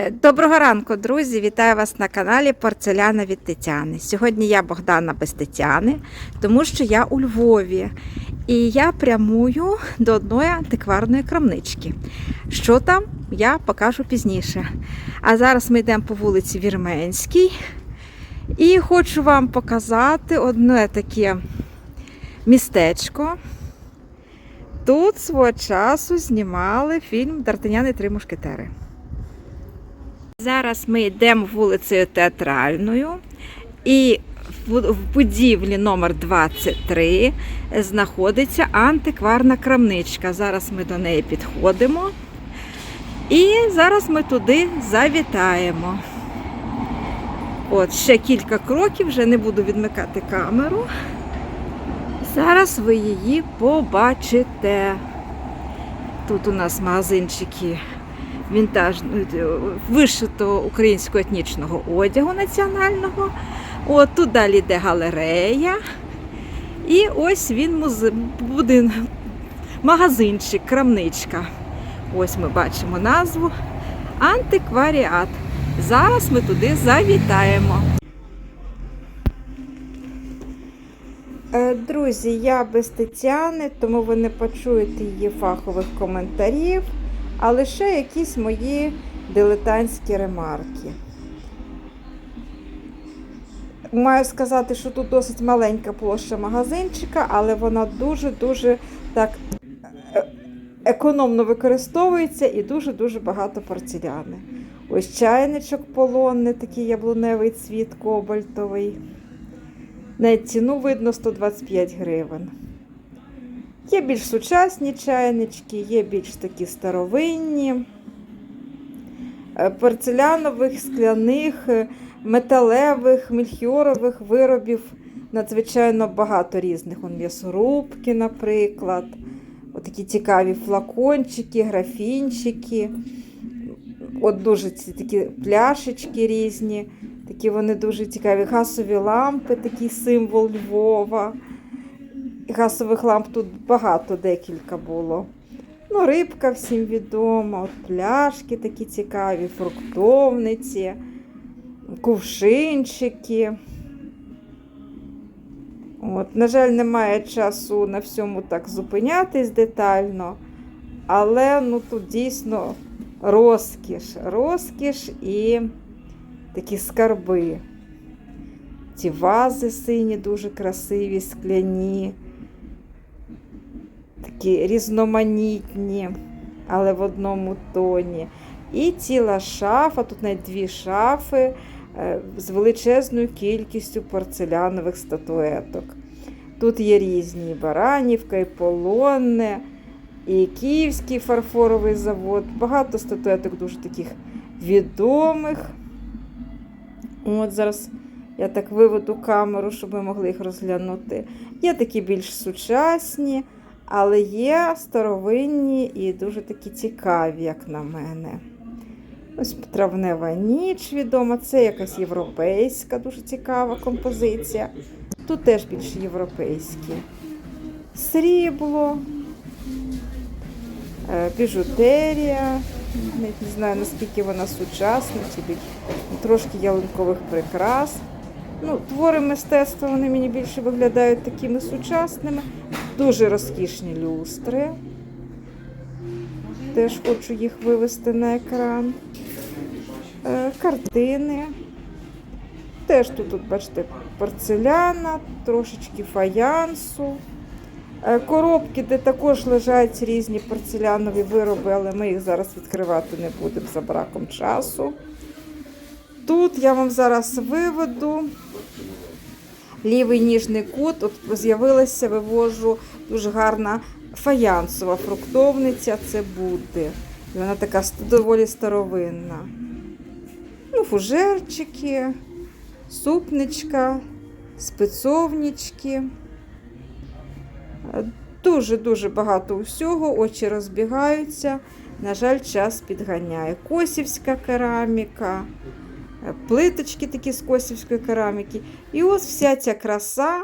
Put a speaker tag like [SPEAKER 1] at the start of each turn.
[SPEAKER 1] Е, Доброго ранку, друзі! Вітаю вас на каналі Порцеляна від Тетяни. Сьогодні я Богдана без Тетяни, тому що я у Львові. І я прямую до одної антикварної крамнички. Що там, я покажу пізніше. А зараз ми йдемо по вулиці Вірменській. І хочу вам показати одне таке містечко. Тут свого часу знімали фільм Д'Артанян і три мушкетери. Зараз ми йдемо вулицею Театральною, і в будівлі номер 23 знаходиться антикварна крамничка. Зараз ми до неї підходимо. І зараз ми туди завітаємо. От, ще кілька кроків, вже не буду відмикати камеру. Зараз ви її побачите. Тут у нас магазинчики вінтажного вишитого українського етнічного одягу національного. От тут далі йде галерея. І ось він музе... будин... магазинчик, крамничка. Ось ми бачимо назву Антикваріат. Зараз ми туди завітаємо. Е, Друзі, я без Тетяни, тому ви не почуєте її фахових коментарів, а лише якісь мої дилетантські ремарки. Маю сказати, що тут досить маленька площа магазинчика, але вона дуже-дуже так е, економно використовується і дуже-дуже багато порцеляни. Ось чайничок полонний, такий яблуневий цвіт кобальтовий. Навіть ціну видно 125 гривень. Є більш сучасні чайнички, є більш такі старовинні, е, порцелянових, скляних, е, металевих, мільхіорових виробів надзвичайно багато різних. Он м'ясорубки, наприклад. Отакі цікаві флакончики, графінчики. От дуже ці такі пляшечки різні. Такі вони дуже цікаві. Газові лампи, такий символ Львова. Газових ламп тут багато, декілька було. Ну, рибка всім відома, от пляшки такі цікаві, фруктовниці, кувшинчики. От, на жаль, немає часу на всьому так зупинятись детально, але ну, тут дійсно розкіш, розкіш і такі скарби. Ці вази сині, дуже красиві, скляні, такі різноманітні, але в одному тоні. І ціла шафа, тут навіть дві шафи е, з величезною кількістю порцелянових статуеток. Тут є різні Баранівка, і Полонне, і Київський фарфоровий завод. Багато статуеток дуже таких відомих. От зараз я так виведу камеру, щоб ми могли їх розглянути. Є такі більш сучасні, але є старовинні і дуже такі цікаві, як на мене. Ось травнева ніч відома, це якась європейська, дуже цікава композиція. Тут теж більш європейські. Срібло, е, біжутерія. Не знаю, наскільки вона сучасна, чи трошки ялинкових прикрас. Ну, Твори мистецтва вони мені більше виглядають такими сучасними. Дуже розкішні люстри. Теж хочу їх вивести на екран. Е, Картини. Теж тут, тут, бачите, порцеляна, трошечки фаянсу. Е, Коробки, де також лежать різні порцелянові вироби, але ми їх зараз відкривати не будемо за браком часу. Тут я вам зараз виведу лівий ніжний кут. От з'явилася, вивожу дуже гарна фаянсова фруктовниця. Це буде. І Вона така доволі старовинна. Ну, фужерчики, супничка, спецовнички. Дуже-дуже багато усього, очі розбігаються. На жаль, час підганяє. Косівська кераміка, плиточки такі з косівської кераміки. І ось вся ця краса